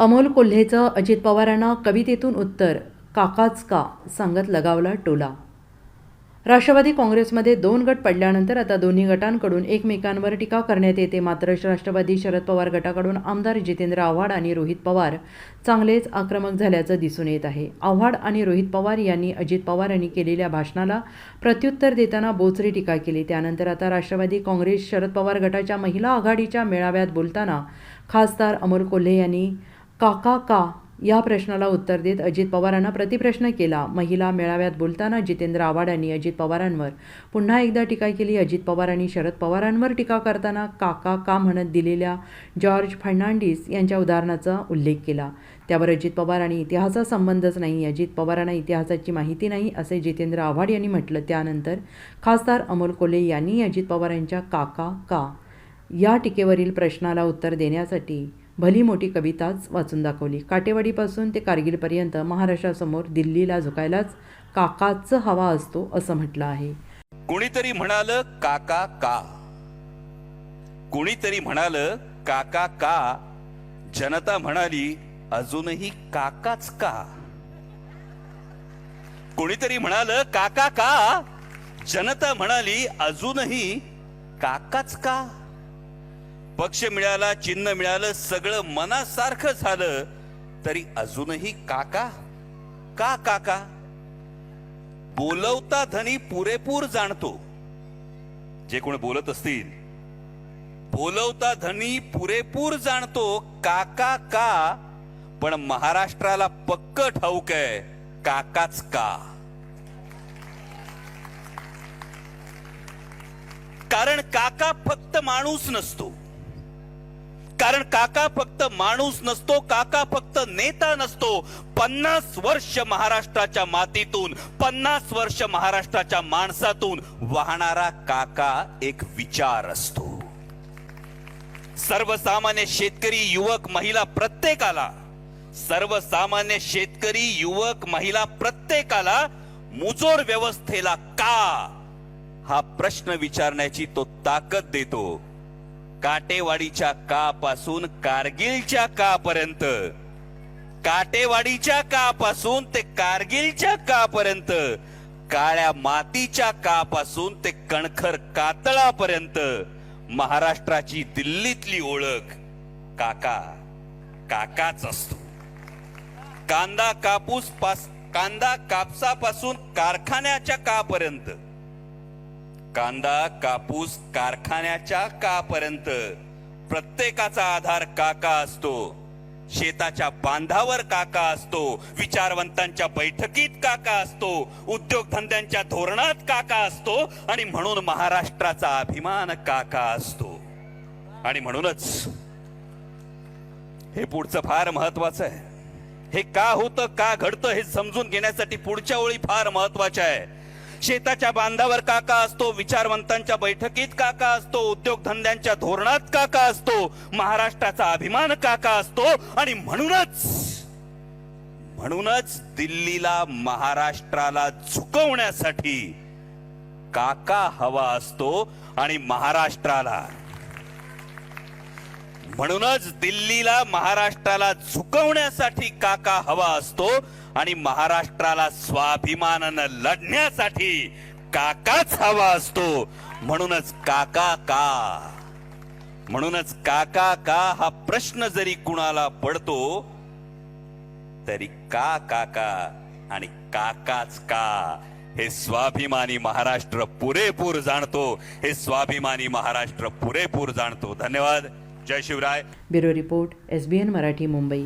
अमोल कोल्हेचं अजित पवारांना कवितेतून उत्तर काकाच का? सांगत लगावला टोला. राष्ट्रवादी काँग्रेसमध्ये दोन गट पडल्यानंतर आता दोन्ही गटांकडून एकमेकांवर टीका करण्यात येते. मात्र राष्ट्रवादी शरद पवार गटाकडून आमदार जितेंद्र आव्हाड आणि रोहित पवार चांगलेच आक्रमक झाल्याचं दिसून येत आहे. आव्हाड आणि रोहित पवार यांनी अजित पवार यांनी केलेल्या भाषणाला प्रत्युत्तर देताना बोचरी टीका केली. त्यानंतर आता राष्ट्रवादी काँग्रेस शरद पवार गटाच्या महिला आघाडीच्या मेळाव्यात बोलताना खासदार अमोल कोल्हे यांनी काका का? या प्रश्नाला उत्तर देत अजित पवारांना प्रतिप्रश्न केला. महिला मेळाव्यात बोलताना जितेंद्र आव्हाड यांनी अजित पवारांवर पुन्हा एकदा टीका केली. अजित पवारांनी शरद पवारांवर टीका करताना काका का म्हणत दिलेल्या जॉर्ज फर्नांडिस यांच्या उदाहरणाचा उल्लेख केला. त्यावर अजित पवार आणि इतिहासाचा संबंधच नाही. अजित पवारांना इतिहासाची माहिती नाही असे जितेंद्र आव्हाड यांनी म्हटलं. त्यानंतर खासदार अमोल कोले यांनी अजित पवार यांच्या काका का या टीकेवरील प्रश्नाला उत्तर देण्यासाठी भली मोठी कविताच वाचून दाखवली. काटेवाडीपासून ते कारगिलपर्यंत महाराष्ट्रासमोर दिल्लीला झुकायलाच काकाच हवा असतो असं म्हटलं आहे. कुणीतरी म्हणाल काका का? कुणीतरी म्हणाल काका का? जनता म्हणाली अजूनही काकाच का? कुणीतरी म्हणाल काका का? जनता म्हणाली अजूनही काकाच का? पक्ष मिळाला चिन्ह मिळालं सगळं मनासारखं झालं तरी अजूनही काका? का काका? बोलवता धनी पुरेपूर जाणतो. जे कोण बोलत असतील. बोलवता धनी पुरेपूर जाणतो काका का? पण महाराष्ट्राला पक्क ठाऊक आहे काकाच का? कारण काका फक्त माणूस नसतो. कारण काका फक्त माणूस नसतो काका फक्त नेता नसतो. पन्नास वर्ष महाराष्ट्राच्या मातीतून पन्नास वर्ष महाराष्ट्राच्या माणसातून वाहणारा काका एक विचार असतो. सर्वसामान्य शेतकरी युवक महिला प्रत्येकाला सर्वसामान्य शेतकरी युवक महिला प्रत्येकाला मुजोर व्यवस्थेला का हा प्रश्न विचारण्याची तो ताकद देतो. काटेवाडीच्या का पासून कारगिलच्या का पर्यंत काटेवाडीच्या का पासून ते कारगिलच्या का पर्यंत काळ्या मातीच्या का पासून ते कणखर कातळापर्यंत. महाराष्ट्राची दिल्लीतली ओळख काका काकाच असतो. कांदा कापूस पास कांदा कापसापासून कारखान्याच्या कापर्यंत. कांदा कापूस कारखान्याच्या कापर्यंत प्रत्येकाचा आधार काका असतो. शेताच्या बांधावर काका असतो. विचारवंतांच्या बैठकीत काका असतो. उद्योगधंद्यांच्या धोरणात काका असतो. आणि म्हणून महाराष्ट्राचा अभिमान काका असतो. आणि म्हणूनच हे पुढचं फार महत्वाचं आहे. हे का होतं का घडतं हे समजून घेण्यासाठी पुढच्या ओळी फार महत्त्वाच्या आहे. शेताच्या बांधावर काका असतो विचारवंतांच्या बैठकीत काका असतो उद्योगधंद्यांच्या धोरणात काका असतो महाराष्ट्राचा अभिमान काका असतो आणि म्हणूनच म्हणूनच दिल्लीला महाराष्ट्राला झुकवण्यासाठी काका हवा असतो आणि महाराष्ट्राला म्हणूनच दिल्लीला महाराष्ट्राला झुकवण्यासाठी काका हवा असतो आणि महाराष्ट्राला स्वाभिमानानं लढण्यासाठी काकाच हवा असतो. म्हणूनच काका का? म्हणूनच काका का हा प्रश्न जरी कुणाला पडतो तरी का काका आणि काकाच का? हे स्वाभिमानी महाराष्ट्र पुरेपूर जाणतो. हे स्वाभिमानी महाराष्ट्र पुरेपूर जाणतो. धन्यवाद. जय Shivrai. Bureau report S B N Marathi Mumbai.